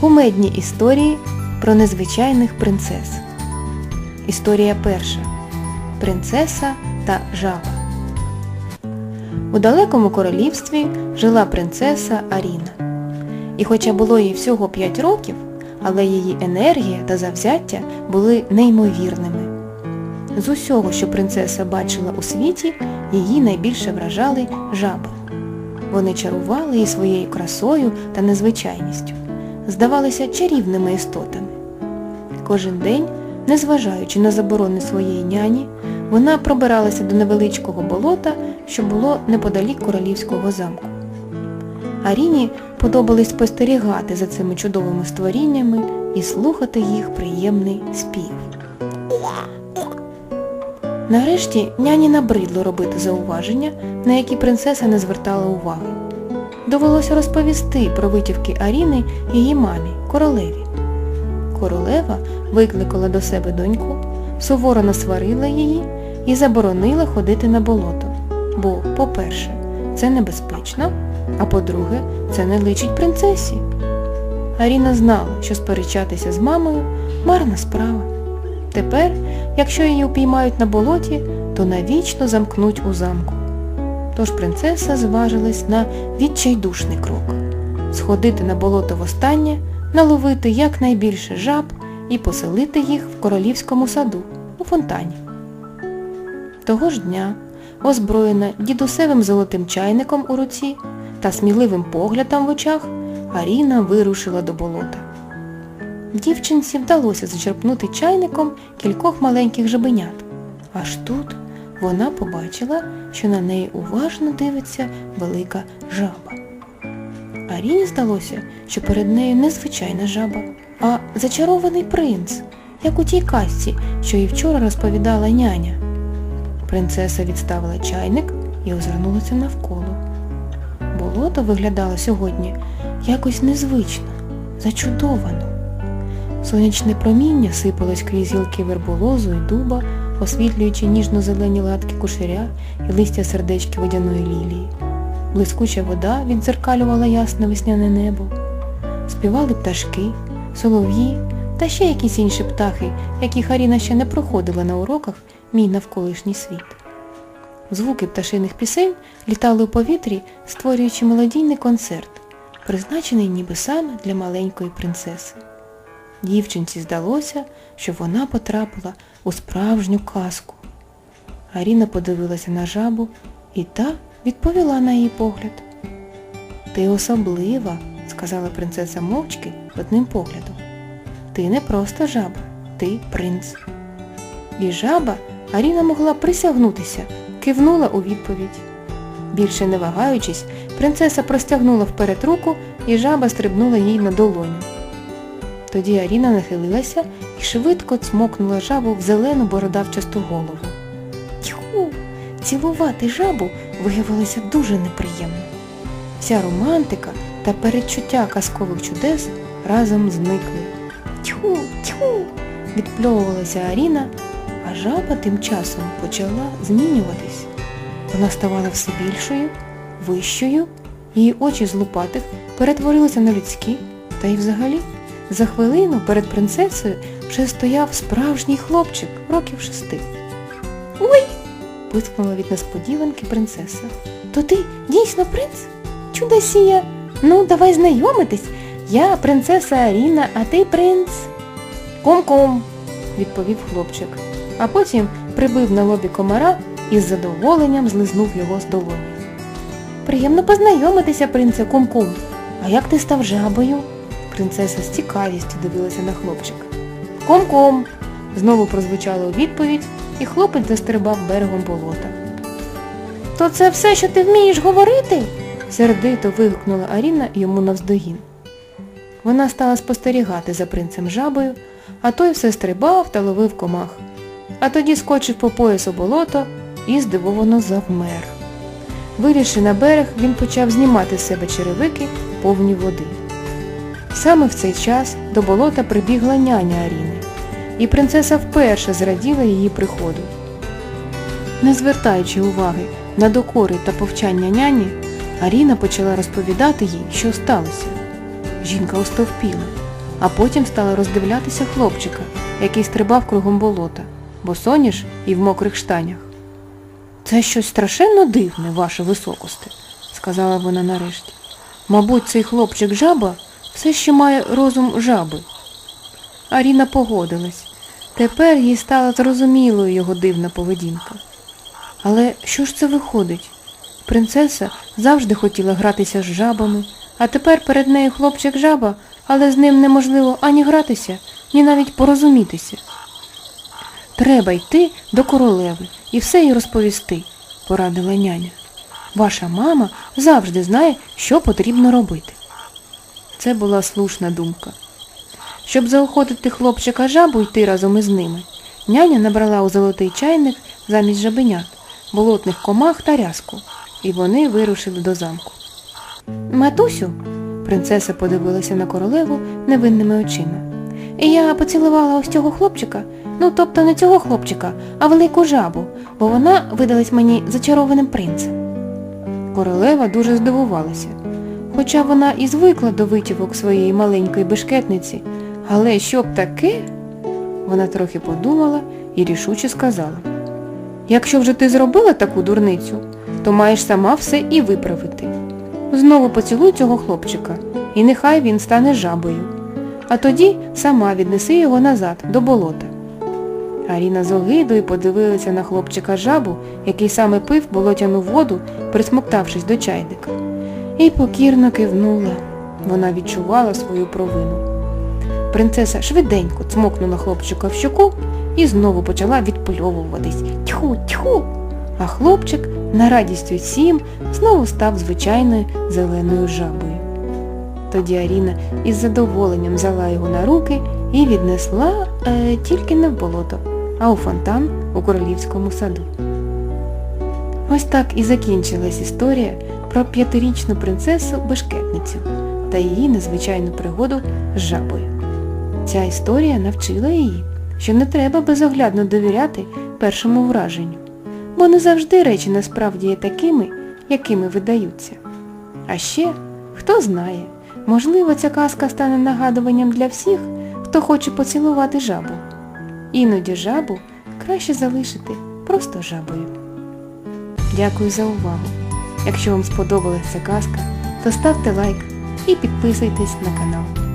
Кумедні історії про незвичайних принцес. Історія перша. Принцеса та жаба. У далекому королівстві жила принцеса Аріна. І хоча було їй всього 5 років, але її енергія та завзяття були неймовірними. З усього, що принцеса бачила у світі, її найбільше вражали жаби. Вони чарували її своєю красою та незвичайністю, здавалися чарівними істотами. Кожен день, незважаючи на заборони своєї няні, вона пробиралася до невеличкого болота, що було неподалік королівського замку. Аріні подобалось спостерігати за цими чудовими створіннями і слухати їх приємний спів. Нарешті няні набридло робити зауваження, на які принцеса не звертала уваги. Довелося розповісти про витівки Аріни її мамі, королеві. Королева викликала до себе доньку, суворо насварила її і заборонила ходити на болото. Бо, по-перше, це небезпечно, а по-друге, це не личить принцесі. Аріна знала, що сперечатися з мамою марна справа. Тепер, якщо її упіймають на болоті, то навічно замкнуть у замку. Тож принцеса зважилась на відчайдушний крок сходити на болото востаннє, наловити якнайбільше жаб і поселити їх в королівському саду у фонтані. Того ж дня, озброєна дідусевим золотим чайником у руці та сміливим поглядом в очах, Аріна вирушила до болота. Дівчинці вдалося зачерпнути чайником кількох маленьких жабенят. Аж тут вона побачила, що на неї уважно дивиться велика жаба. Аріні здалося, що перед нею не звичайна жаба, а зачарований принц, як у тій казці, що їй вчора розповідала няня. Принцеса відставила чайник і озирнулася навколо. Болото виглядало сьогодні якось незвично, зачудовано. Сонячне проміння сипалось крізь гілки верболозу і дуба, освітлюючи ніжно-зелені латки кушаря і листя сердечки водяної лілії. Блискуча вода віддзеркалювала ясне весняне небо. Співали пташки, солов'ї та ще якісь інші птахи, яких Аріна ще не проходила на уроках мій навколишній світ. Звуки пташиних пісень літали у повітрі, створюючи мелодійний концерт, призначений ніби саме для маленької принцеси. Дівчинці здалося, що вона потрапила у справжню казку. Аріна подивилася на жабу, і та відповіла на її погляд. Ти особлива, сказала принцеса мовчки одним поглядом. Ти не просто жаба, ти принц. І жаба Аріна могла присягнутися, кивнула у відповідь. Більше не вагаючись, принцеса простягнула вперед руку і жаба стрибнула їй на долоню. Тоді Аріна нахилилася і швидко цмокнула жабу в зелену бородавчасту голову. Тьху! Цілувати жабу виявилося дуже неприємно. Вся романтика та передчуття казкових чудес разом зникли. Тьху, тьху! відпльовувалася Аріна, а жаба тим часом почала змінюватись. Вона ставала все більшою, вищою, її очі з лупатих перетворилися на людські, та й взагалі за хвилину перед принцесою вже стояв справжній хлопчик років шести. Ой! пискнула від несподіванки принцеса. То ти дійсно принц? Чудосія! Ну, давай знайомитись. Я принцеса Аріна, а ти принц. Кум-кум, відповів хлопчик, а потім прибив на лобі комара і з задоволенням злизнув його з долоні. Приємно познайомитися, принце Кум-кум. А як ти став жабою? Принцеса з цікавістю дивилася на хлопчика. Кум-кум! Знову прозвучало у відповідь, і хлопець застрибав берегом болота. То це все, що ти вмієш говорити? сердито вигукнула Аріна йому навздогін. Вона стала спостерігати за принцем жабою, а той все стрибав та ловив комах. А тоді скочив по поясу болото і здивовано завмер. Вилізши на берег, він почав знімати з себе черевики, повні води. Саме в цей час до болота прибігла няня Аріни, і принцеса вперше зраділа її приходу. Не звертаючи уваги на докори та повчання няні, Аріна почала розповідати їй, що сталося. Жінка остовпіла. а потім стала роздивлятися хлопчика, який стрибав кругом болота, бо соніш і в мокрих штанях. Це щось страшенно дивне, ваше високосте, сказала вона нарешті. Мабуть, цей хлопчик жаба все ще має розум жаби. Аріна погодилась. Тепер їй стала зрозумілою його дивна поведінка. Але що ж це виходить? Принцеса завжди хотіла гратися з жабами, а тепер перед нею хлопчик жаба, але з ним неможливо ані гратися, ні навіть порозумітися. Треба йти до королеви і все їй розповісти, порадила няня. Ваша мама завжди знає, що потрібно робити. Це була слушна думка. Щоб заохотити хлопчика жабу йти разом із ними, няня набрала у золотий чайник замість жабенят, болотних комах та рязку, і вони вирушили до замку. Матусю, принцеса подивилася на королеву невинними очима. І я поцілувала ось цього хлопчика, ну тобто не цього хлопчика, а велику жабу, бо вона видалась мені зачарованим принцем. Королева дуже здивувалася. Хоча вона і звикла до витівок своєї маленької бешкетниці, але щоб таке, вона трохи подумала і рішуче сказала. Якщо вже ти зробила таку дурницю, то маєш сама все і виправити. Знову поцілуй цього хлопчика, і нехай він стане жабою. А тоді сама віднеси його назад, до болота. Аріна з огидою подивилася на хлопчика жабу, який саме пив болотяну воду, присмоктавшись до чайника. І покірно кивнула. Вона відчувала свою провину. Принцеса швиденько цмокнула хлопчика в щоку і знову почала відпольовуватись. Тьху, тьху. А хлопчик, на радість усім, знову став звичайною зеленою жабою. Тоді Аріна із задоволенням взяла його на руки і віднесла е, тільки не в болото, а у фонтан у королівському саду. Ось так і закінчилась історія про п'ятирічну принцесу Бешкетницю та її незвичайну пригоду з жабою. Ця історія навчила її, що не треба безоглядно довіряти першому враженню, бо не завжди речі насправді є такими, якими видаються. А ще, хто знає, можливо ця казка стане нагадуванням для всіх, хто хоче поцілувати жабу. Іноді жабу краще залишити просто жабою. Дякую за увагу. Якщо вам сподобалася казка, то ставте лайк і підписуйтесь на канал.